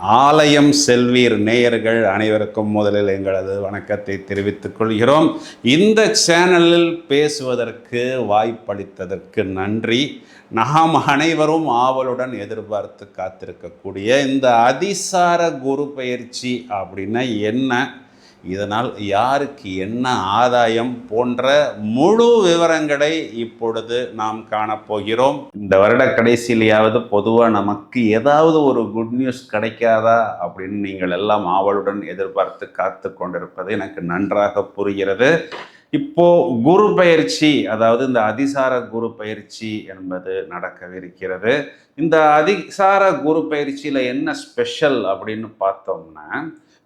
ஆலயம் செல்வீர் நேயர்கள் அனைவருக்கும் முதலில் எங்களது வணக்கத்தை தெரிவித்துக் கொள்கிறோம். இந்த சேனலில் பேசுவதற்கு வாய்ப்பளித்ததற்கு நன்றி. நாம் அனைவரும் ஆவலுடன் எதிர்பார்த்து காத்திருக்கக்கூடிய இந்த அதிசார குரு பயிற்சி அப்படின்னா என்ன? இதனால் யாருக்கு என்ன ஆதாயம் போன்ற முழு விவரங்களை இப்பொழுது நாம் காணப்போகிறோம். இந்த வருட கடைசியிலேயாவது பொதுவாக நமக்கு ஏதாவது ஒரு குட் நியூஸ் கிடைக்காதா அப்படின்னு நீங்கள் எல்லாம் ஆவலுடன் எதிர்பார்த்து காத்து கொண்டிருப்பது எனக்கு நன்றாக புரிகிறது. இப்போ குரு பயிற்சி அதாவது இந்த அதிசார குரு பயிற்சி என்பது நடக்கவிருக்கிறது. இந்த அதிசார குரு பயிற்சியில் என்ன ஸ்பெஷல் அப்படின்னு பார்த்தோம்னா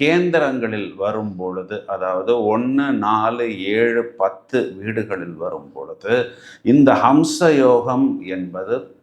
கேந்திரங்களில் வரும் பொழுது அதாவது ஒன்று நாலு ஏழு பத்து வீடுகளில் வரும் பொழுது இந்த ஹம்ச யோகம் என்பது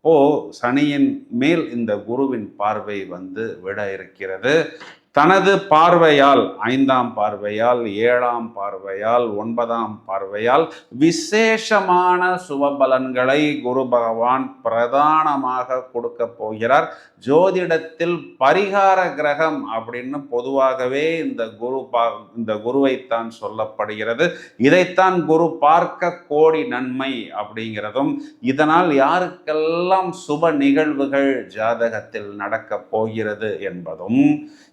ஓ சனியின் மேல் இந்த குருவின் பார்வை வந்து விட இருக்கிறது. தனது பார்வையால் ஐந்தாம் பார்வையால் ஏழாம் பார்வையால் ஒன்பதாம் பார்வையால் விசேஷமான சுபபலன்களை குரு பகவான் பிரதானமாக கொடுக்க போகிறார். ஜோதிடத்தில் பரிகார கிரகம் அப்படின்னு பொதுவாகவே இந்த குரு பா இந்த குருவைத்தான் சொல்லப்படுகிறது. இதைத்தான் குரு பார்க்க கோடி நன்மை அப்படிங்கிறதும் இதனால் யாருக்கெல்லாம் சுப நிகழ்வுகள் ஜாதகத்தில் நடக்கப் போகிறது என்பதும்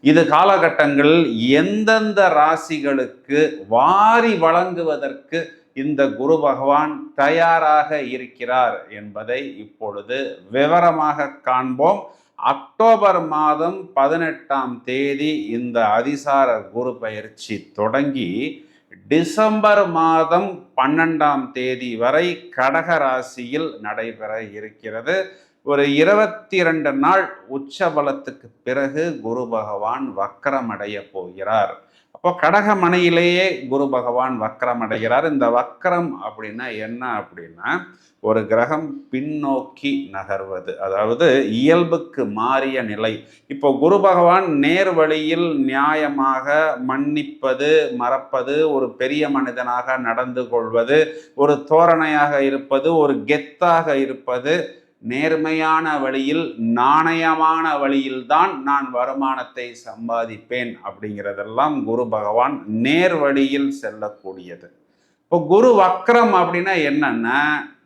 இது காலகட்டங்களில் எந்தெந்த ராசிகளுக்கு வாரி வழங்குவதற்கு இந்த குரு பகவான் தயாராக இருக்கிறார் என்பதை இப்பொழுது விவரமாக காண்போம். அக்டோபர் மாதம் பதினெட்டாம் தேதி இந்த அதிசார குரு பயிற்சி தொடங்கி டிசம்பர் மாதம் பன்னெண்டாம் தேதி வரை கடக ராசியில் நடைபெற இருக்கிறது. ஒரு இருபத்தி ரெண்டு நாள் உச்சபலத்துக்கு பிறகு குரு பகவான் வக்கரமடைய போகிறார். அப்போ கடகமனையிலேயே குரு பகவான் வக்கரம் அடைகிறார் இந்த வக்கரம் அப்படின்னா என்ன அப்படின்னா ஒரு கிரகம் பின்னோக்கி நகர்வது. அதாவது இயல்புக்கு மாறிய நிலை. இப்போ குரு பகவான் நேர் வழியில் நியாயமாக மன்னிப்பது மறப்பது ஒரு பெரிய மனிதனாக நடந்து கொள்வது ஒரு தோரணையாக இருப்பது ஒரு கெத்தாக இருப்பது நேர்மையான வழியில் நாணயமான வழியில்தான் நான் வருமானத்தை சம்பாதிப்பேன் அப்படிங்கிறதெல்லாம் குரு பகவான் நேர் வழியில் செல்லக்கூடியது. இப்போ குரு வக்ரம் அப்படின்னா என்னன்னா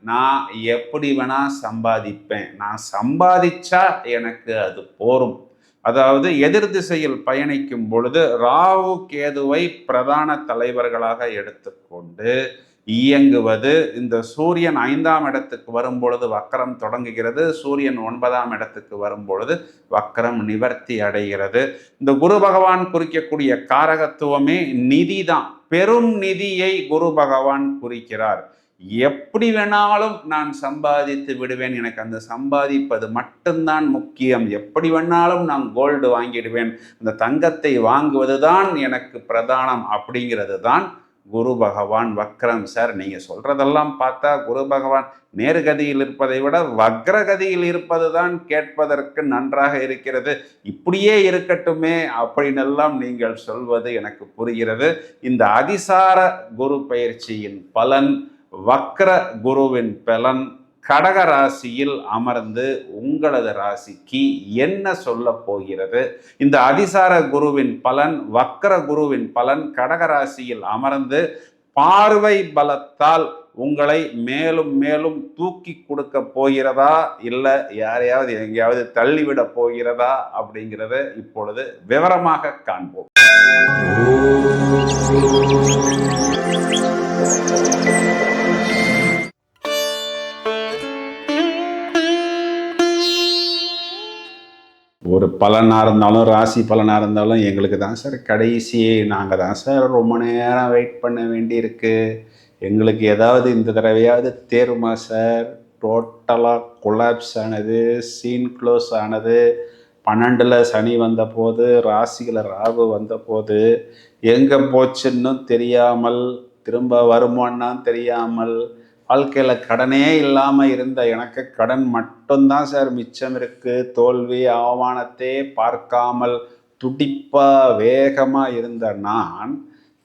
நான் எப்படி வேணா சம்பாதிப்பேன். நான் சம்பாதிச்சா எனக்கு அது போரும். அதாவது எதிர் திசையில் பயணிக்கும் பொழுது ராகு கேதுவை பிரதான தலைவர்களாக எடுத்துக்கொண்டு இயங்குவது. இந்த சூரியன் ஐந்தாம் இடத்துக்கு வரும் பொழுது வக்கரம் தொடங்குகிறது. சூரியன் ஒன்பதாம் இடத்துக்கு வரும் பொழுது வக்கரம் நிவர்த்தி அடைகிறது. இந்த குரு பகவான் குறிக்கக்கூடிய காரகத்துவமே நிதி தான் பெரும் நிதியை குரு பகவான் குறிக்கிறார். எப்படி வேணாலும் நான் சம்பாதித்து விடுவேன். எனக்கு அந்த சம்பாதிப்பது மட்டும்தான் முக்கியம். எப்படி வேணாலும் நான் கோல்டு வாங்கிடுவேன். அந்த தங்கத்தை வாங்குவது தான் எனக்கு பிரதானம் அப்படிங்கிறது தான் குரு பகவான் வக்ரம் சார். நீங்கள் சொல்கிறதெல்லாம் பார்த்தா குரு பகவான் நேர்கதியில் இருப்பதை விட வக்ரகதியில் இருப்பது தான் கேட்பதற்கு நன்றாக இருக்கிறது. இப்படியே இருக்கட்டுமே அப்படின்னெல்லாம் நீங்கள் சொல்வது எனக்கு புரிகிறது. இந்த அதிசார குரு பயிற்சியின் பலன் வக்ர குருவின் பலன் கடக ராசியில் அமர்ந்து உங்களது ராசிக்கு என்ன சொல்ல போகிறது? இந்த அதிசார குருவின் பலன் வக்கர குருவின் பலன் கடக ராசியில் அமர்ந்து பார்வை பலத்தால் உங்களை மேலும் மேலும் தூக்கி கொடுக்க போகிறதா? இல்லை யாரையாவது எங்கேயாவது தள்ளிவிட போகிறதா? அப்படிங்கிறத இப்பொழுது விவரமாக காண்போம். பலனாக இருந்தாலும் ராசி பலனாக இருந்தாலும் எங்களுக்கு தான் சார் கடைசி. நாங்கள் தான் சார் ரொம்ப நேரம் வெயிட் பண்ண வேண்டியிருக்கு. எங்களுக்கு ஏதாவது இந்த தடவையாவது தேருமா சார்? டோட்டலாக கொலாப்ஸ் ஆனது சீன் க்ளோஸ் ஆனது. பன்னெண்டில் சனி வந்தபோது ராசியில் ராகு வந்தபோது எங்கே போச்சுன்னு தெரியாமல் திரும்ப வருமானா தெரியாமல் வாழ்க்கையில் கடனே இல்லாமல் இருந்த எனக்கு கடன் மட்டும்தான் சார் மிச்சம் இருக்குது தோல்வி அவமானத்தை பார்க்காமல் துடிப்பாக வேகமாக இருந்த நான்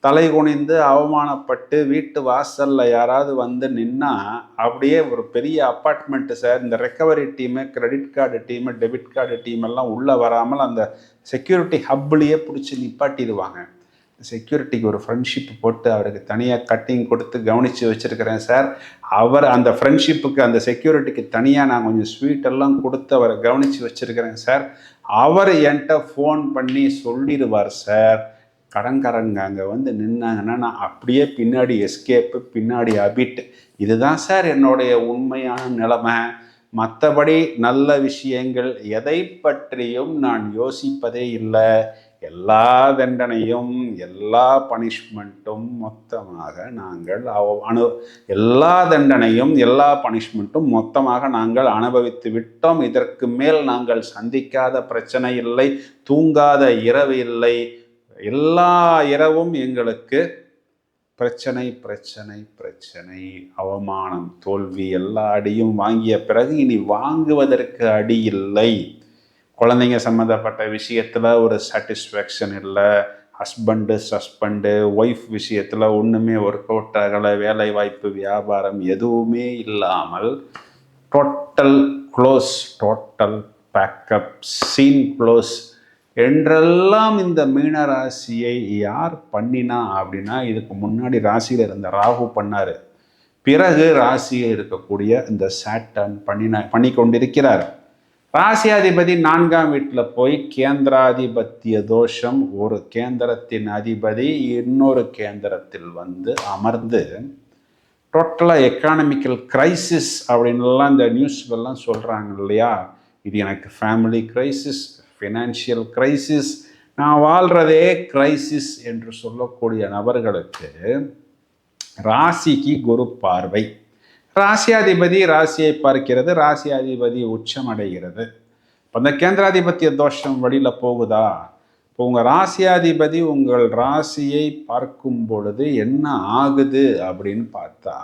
தலை குனிந்து அவமானப்பட்டு வீட்டு வாசலில் யாராவது வந்து நின்னா அப்படியே ஒரு பெரிய அப்பார்ட்மெண்ட்டு சார் இந்த recovery team credit card team debit card team எல்லாம் உள்ளே வராமல் அந்த செக்யூரிட்டி ஹப்லேயே பிடிச்சி நிப்பாட்டிடுவாங்க. செக்யூரிட்டிக்கு ஒரு ஃப்ரெண்ட்ஷிப் போட்டு அவருக்கு தனியாக கட்டிங் கொடுத்து கவனித்து வச்சுருக்கிறேன் சார் அவர் அந்த ஃப்ரெண்ட்ஷிப்புக்கு அந்த செக்யூரிட்டிக்கு தனியாக நான் கொஞ்சம் ஸ்வீட் எல்லாம் கொடுத்து அவரை கவனித்து வச்சுருக்கிறேன் சார் அவர் என்கிட்ட ஃபோன் பண்ணி சொல்லிடுவார் சார் கடன்காரங்க அங்கே வந்து நின்னாங்கன்னா நான் அப்படியே பின்னாடி எஸ்கேப்பு பின்னாடி அபிட் இதுதான் சார் என்னுடைய உண்மையான நிலைமை. மற்றபடி நல்ல விஷயங்கள் எதை பற்றியும் நான் யோசிப்பதே இல்லை. எல்லா தண்டனையும் எல்லா பனிஷ்மெண்ட்டும் மொத்தமாக நாங்கள் அவ அனு எல்லா தண்டனையும் எல்லா பனிஷ்மெண்ட்டும் மொத்தமாக நாங்கள் அனுபவித்து விட்டோம். இதற்கு மேல் நாங்கள் சந்திக்காத பிரச்சனை இல்லை தூங்காத இரவு இல்லை. எல்லா இரவும் எங்களுக்கு பிரச்சனை பிரச்சனை பிரச்சனை அவமானம் தோல்வி எல்லா அடியும் வாங்கிய பிறகு இனி வாங்குவதற்கு அடி இல்லை. குழந்தைங்க சம்மந்தப்பட்ட விஷயத்தில் ஒரு சாட்டிஸ்ஃபேக்ஷன் இல்லை. ஹஸ்பண்டு சஸ்பண்டு ஒய்ஃப் விஷயத்தில் ஒன்றுமே ஒர்க் அவுட் ஆகலை. வேலை வாய்ப்பு வியாபாரம் எதுவுமே இல்லாமல் total close total backup scene close என்றெல்லாம் இந்த மீன ராசியை யார் பண்ணினா அப்படின்னா இதுக்கு முன்னாடி ராசியில் இருந்த ராகு பண்ணார். பிறகு ராசியில் இருக்கக்கூடிய இந்த சாட்டன் பண்ணின பண்ணி கொண்டிருக்கிறார் ராசியாதிபதி நான்காம் வீட்டில் போய் கேந்திராதிபத்திய தோஷம் ஒரு கேந்திரத்தின் அதிபதி இன்னொரு கேந்திரத்தில் வந்து அமர்ந்து டோட்டலாக எக்கானமிக்கல் கிரைசிஸ் அப்படின்லாம் இந்த நியூஸ்கள்லாம் சொல்கிறாங்க இல்லையா? இது எனக்கு ஃபேமிலி கிரைசிஸ் ஃபினான்ஷியல் கிரைசிஸ் நான் வாழ்கிறதே கிரைசிஸ் என்று சொல்லக்கூடிய நபர்களுக்கு ராசிக்கு குரு பார்வை. ராசியாதிபதி ராசியை பார்க்கிறது ராசியாதிபதி உச்சம் அடைகிறது இப்போ இந்த கேந்திராதிபத்திய தோஷம் வழியில் போகுதா? இப்போ உங்கள் ராசியாதிபதி உங்கள் ராசியை பார்க்கும் பொழுது என்ன ஆகுது அப்படின்னு பார்த்தா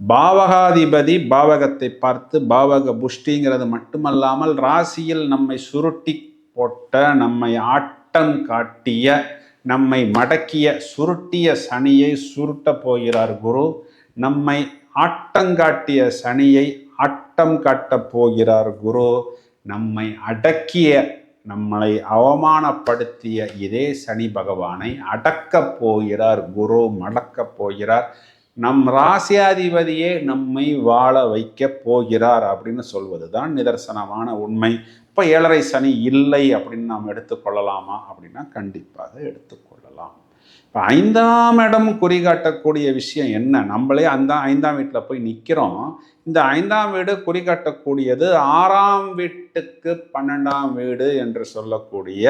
பாவகாதிபதி பாவகத்தை பார்த்து பாவக புஷ்டிங்கிறது மட்டுமல்லாமல் ராசியில் நம்மை சுருட்டி போட்ட நம்மை ஆட்டம் காட்டிய நம்மை மடக்கிய சுருட்டிய சனியை சுருட்ட போகிறார் குரு. நம்மை ஆட்டங்காட்டிய சனியை ஆட்டம் காட்டப் போகிறார் குரு. நம்மை அடக்கிய நம்மளை அவமானப்படுத்திய இதே சனி பகவானை அடக்கப் போகிறார் குரு மடக்கப் போகிறார். நம் ராசியாதிபதியே நம்மை வாழ வைக்க போகிறார் அப்படின்னு சொல்வது தான் நிதர்சனமான உண்மை. இப்போ ஏழரை சனி இல்லை அப்படின்னு நாம் எடுத்துக்கொள்ளலாமா அப்படின்னா கண்டிப்பாக எடுத்துக்கொள்ளலாம் இப்போ ஐந்தாம் இடம் குறிகாட்டக்கூடிய விஷயம் என்ன? நம்மளே அந்த ஐந்தாம் வீட்டில் போய் நிற்கிறோம் இந்த ஐந்தாம் வீடு குறிகாட்டக்கூடியது ஆறாம் வீட்டுக்கு பன்னெண்டாம் வீடு என்று சொல்லக்கூடிய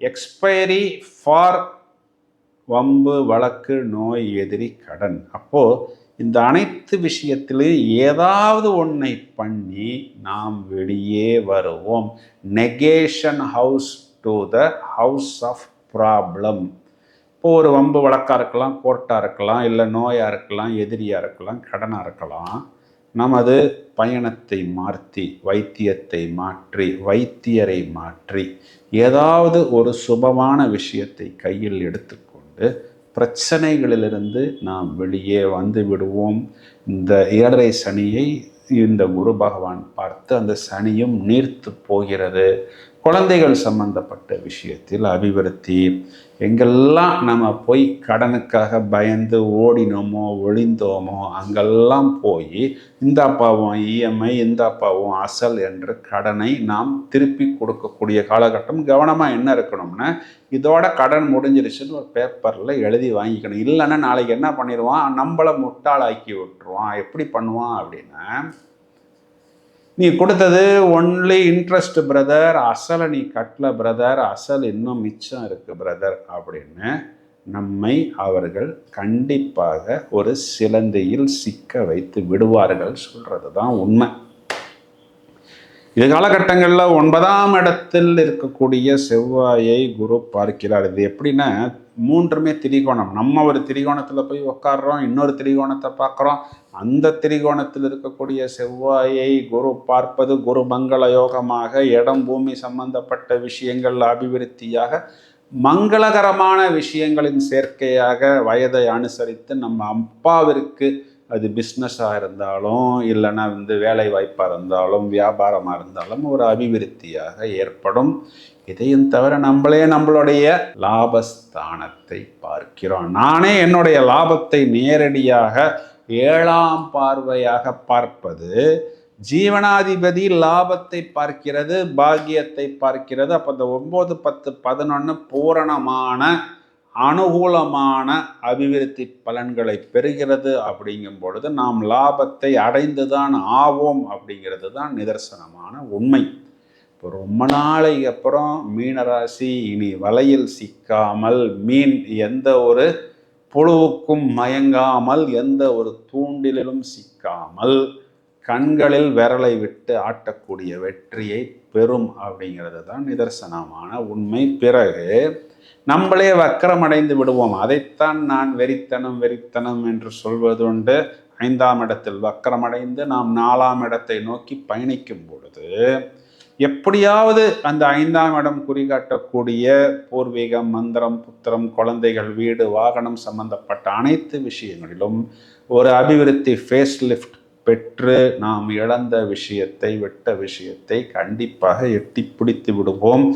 எக்ஸ்பைரி ஃபார் வம்பு வழக்கு நோய் எதிரி கடன். அப்போது இந்த அனைத்து விஷயத்திலையும் ஏதாவது ஒன்றை பண்ணி நாம் வெளியே வருவோம். Negation house to the house of problem இப்போ ஒரு வம்பு வழக்காக இருக்கலாம் கோர்ட்டாக இருக்கலாம் இல்லை நோயாக இருக்கலாம் எதிரியாக இருக்கலாம் கடனாக இருக்கலாம். நமது பயணத்தை மாற்றி வைத்தியத்தை மாற்றி வைத்தியரை மாற்றி ஏதாவது ஒரு சுபமான விஷயத்தை கையில் எடுத்துக்கொண்டு பிரச்சனைகளிலிருந்து நாம் வெளியே வந்து விடுவோம். இந்த ஏழரை சனியை இந்த குரு பகவான் பார்த்து அந்த சனியும் நீர்த்து போகிறது. குழந்தைகள் சம்பந்தப்பட்ட விஷயத்தில் அபிவிருத்தி எங்கெல்லாம் நம்ம போய் கடனுக்காக பயந்து ஓடினோமோ ஒளிந்தோமோ அங்கெல்லாம் போய் இந்த அப்பாவும் இஎம்ஐ இந்த அப்பாவும் அசல் என்ற கடனை நாம் திருப்பி கொடுக்கக்கூடிய காலகட்டம் கவனமாக என்ன இருக்கணும்னா இதோட கடன் முடிஞ்சிருச்சுன்னு ஒரு பேப்பரில் எழுதி வாங்கிக்கணும். இல்லைன்னா நாளைக்கு என்ன பண்ணிடுவான்? நம்மளை முட்டாளாக்கி விட்டுருவான். எப்படி பண்ணுவான் அப்படின்னா நீ கொடுத்தது ஒன்லி இன்ட்ரெஸ்ட் பிரதர் அசலை நீ கட்டல பிரதர் அசல் இன்னும் மிச்சம் இருக்கு பிரதர் அப்படின்னு நம்மை அவர்கள் கண்டிப்பாக ஒரு சிலந்தையில் சிக்க வைத்து விடுவார்கள் சொல்றது தான் உண்மை. இது காலகட்டங்களில் ஒன்பதாம் இடத்தில் இருக்கக்கூடிய செவ்வாயை குரு பார்க்கிறார். இது எப்படின்னா மூன்றுமே திரிகோணம். நம்ம ஒரு திரிகோணத்தில் போய் உட்காடுறோம் இன்னொரு திரிகோணத்தை பார்க்குறோம். அந்த திரிகோணத்தில் இருக்கக்கூடிய செவ்வாயை குரு பார்ப்பது குரு மங்கள யோகமாக இடம் பூமி சம்பந்தப்பட்ட விஷயங்கள் அபிவிருத்தியாக மங்களகரமான விஷயங்களின் சேர்க்கையாக வயதை அனுசரித்து நம்ம அப்பாவிற்கு அது பிஸ்னஸாக இருந்தாலும் இல்லைன்னா வந்து வேலை வாய்ப்பாக இருந்தாலும் வியாபாரமாக இருந்தாலும் ஒரு அபிவிருத்தியாக ஏற்படும். இதையும் தவிர நம்மளே நம்மளுடைய லாபஸ்தானத்தை பார்க்கிறோம். நானே என்னுடைய லாபத்தை நேரடியாக ஏழாம் பார்வையாக பார்ப்பது ஜீவனாதிபதி லாபத்தை பார்க்கிறது பாக்கியத்தை பார்க்கிறது அப்போ இந்த ஒம்பது பத்து பதினொன்று பூரணமான அனுகூலமான அபிவிருத்தி பலன்களை பெறுகிறது அப்படிங்கும் பொழுது நாம் லாபத்தை அடைந்துதான் ஆவோம் அப்படிங்கிறது தான் நிதர்சனமான உண்மை. இப்போ ரொம்ப நாளைக்கு அப்புறம் மீனராசி இனி வலையில் சிக்காமல் மீன் எந்த ஒரு புழுவுக்கும் மயங்காமல் எந்த ஒரு தூண்டிலும் சிக்காமல் கண்களில் விரலை விட்டு ஆட்டக்கூடிய வெற்றியை பெறும் அப்படிங்கிறது தான் நிதர்சனமான உண்மை. பிறகு நம்மளே வக்கரமடைந்து விடுவோம். அதைத்தான் நான் வெறித்தனம் வெறித்தனம் என்று சொல்வதுண்டு. ஐந்தாம் இடத்தில் வக்கரமடைந்து நாம் நாலாம் இடத்தை நோக்கி பயணிக்கும் பொழுது எப்படியாவது அந்த ஐந்தாம் இடம் குறிகாட்டக்கூடிய பூர்வீகம் மந்திரம் புத்திரம் குழந்தைகள் வீடு வாகனம் சம்பந்தப்பட்ட அனைத்து விஷயங்களிலும் ஒரு அபிவிருத்தி ஃபேஸ் லிஃப்ட் பெற்று நாம் இழந்த விஷயத்தை விட்ட விஷயத்தை கண்டிப்பாக எட்டி பிடித்து விடுவோம்.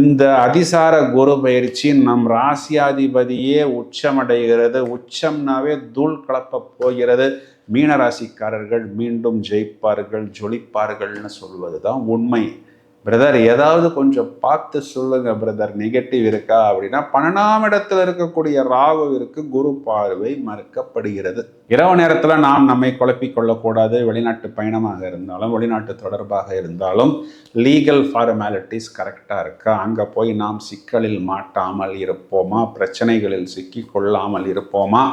இந்த அதிசார குரு பயிற்சி நம் ராசியாதிபதியே உச்சமடைகிறது. உச்சம்னாவே தூள் கலப்ப போகிறது. மீனராசிக்காரர்கள் மீண்டும் ஜெயிப்பார்கள் ஜொலிப்பார்கள்னு சொல்வது தான் உண்மை. பிரதர் ஏதாவது கொஞ்சம் பார்த்து சொல்லுங்க பிரதர் நெகட்டிவ் இருக்கா அப்படின்னா பன்னெண்டாம் இடத்துல இருக்கக்கூடிய ராகுவிற்கு குரு பார்வை மறுக்கப்படுகிறது. இரவு நேரத்தில் நாம் நம்மை குழப்பிக் கொள்ளக்கூடாது. வெளிநாட்டு பயணமாக இருந்தாலும் வெளிநாட்டு தொடர்பாக இருந்தாலும் லீகல் ஃபார்மாலிட்டிஸ் கரெக்டாக இருக்கா? அங்கே போய் நாம் சிக்கலில் மாட்டாமல் இருப்போமா? பிரச்சனைகளில் சிக்கி கொள்ளாமல் இருப்போமா?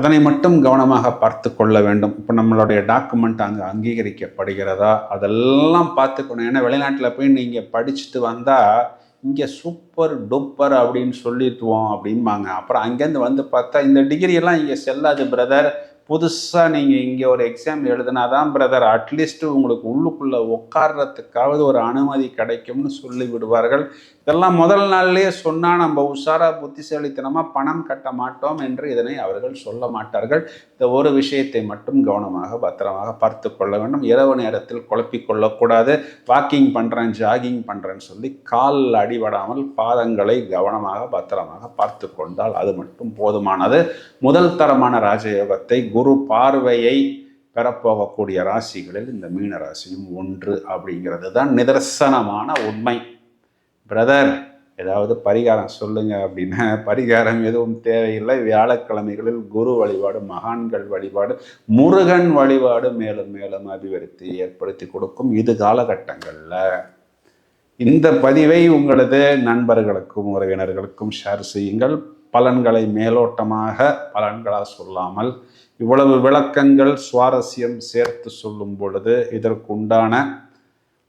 அதனை மட்டும் கவனமாக பார்த்து கொள்ள வேண்டும். இப்போ நம்மளுடைய டாக்குமெண்ட் அங்கே அங்கீகரிக்கப்படுகிறதா? அதெல்லாம் பார்த்துக்கணும். ஏன்னா வெளிநாட்டில் போய் நீங்கள் படிச்சுட்டு வந்தால் இங்கே சூப்பர் டூப்பர் அப்படின்னு சொல்லிட்டுவோம் அப்படிம்பாங்க. அப்புறம் அங்கேருந்து வந்து பார்த்தா இந்த டிகிரியெல்லாம் இங்கே செல்லாது பிரதர் புதுசாக நீங்கள் இங்கே ஒரு எக்ஸாம் எழுதுனா தான் பிரதர் அட்லீஸ்ட் உங்களுக்கு உள்ளுக்குள்ளே உட்கார்றதுக்காவது ஒரு அனுமதி கிடைக்கும்னு சொல்லி விடுவார்கள் இதெல்லாம் முதல் நாள்லேயே சொன்னால் நம்ம உஷாராக புத்திசாலித்தனமாக பணம் கட்ட மாட்டோம் என்று இதனை அவர்கள் சொல்ல மாட்டார்கள். இந்த ஒரு விஷயத்தை மட்டும் கவனமாக பத்திரமாக பார்த்து கொள்ள வேண்டும். இரவு நேரத்தில் குழப்பிக் கொள்ளக்கூடாது. வாக்கிங் பண்ணுறேன் ஜாகிங் பண்ணுறேன்னு சொல்லி கால் அடிபடாமல் பாதங்களை கவனமாக பத்திரமாக பார்த்து கொண்டால் அது மட்டும் போதுமானது. முதல் தரமான ராஜயோகத்தை குரு பார்வையை பெறப்போகக்கூடிய ராசிகளில் இந்த மீன ராசியும் ஒன்று அப்படிங்கிறது தான் நிதர்சனமான உண்மை. பிரதர் ஏதாவது பரிகாரம் சொல்லுங்க அப்படின்னா பரிகாரம் எதுவும் தேவையில்லை. வியாழக்கிழமைகளில் குரு வழிபாடு மகான்கள் வழிபாடு முருகன் வழிபாடு மேலும் மேலும் அபிவிருத்தி ஏற்படுத்தி கொடுக்கும் இது காலகட்டங்களில். இந்த பதிவை உங்களது நண்பர்களுக்கும் உறவினர்களுக்கும் ஷேர் செய்யுங்கள். பலன்களை மேலோட்டமாக பலன்களாக சொல்லாமல் இவ்வளவு விளக்கங்கள் சுவாரஸ்யம் சேர்த்து சொல்லும் பொழுது இதற்குண்டான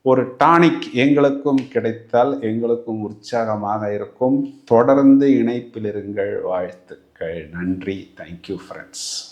ஒரு டானிக் எங்களுக்கும் கிடைத்தால் எங்களுக்கும் உற்சாகமாக இருக்கும். தொடர்ந்து இணைப்பில் இருங்கள் வாழ்த்துக்கள். நன்றி. Thank you friends